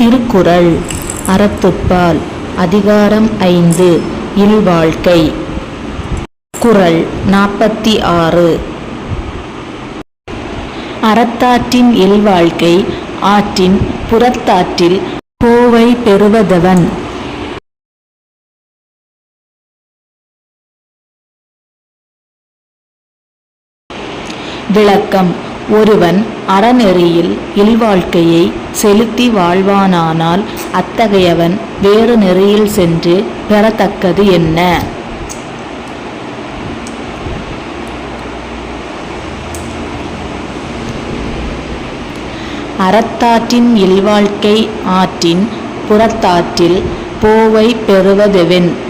திருக்குறள். அறத்துப்பால். அதிகாரம் ஐந்து. இல்வாழ்க்கை. குறள் நாற்பத்தி ஆறு அறத்தாற்றின் இல்வாழ்க்கை ஆற்றின் புறத்தாற்றில் கோவை பெறுவதவன். விளக்கம். ஒருவன் அறநெறியில் இல்வாழ்க்கையை செலுத்தி வாழ்வானானால் அத்தகையவன் வேறு நெறியில் சென்று பெறத்தக்கது என்ன? அறத்தாற்றின் இல்வாழ்க்கை ஆற்றின் புறத்தாற்றில் போவை பெறுவதெவென்?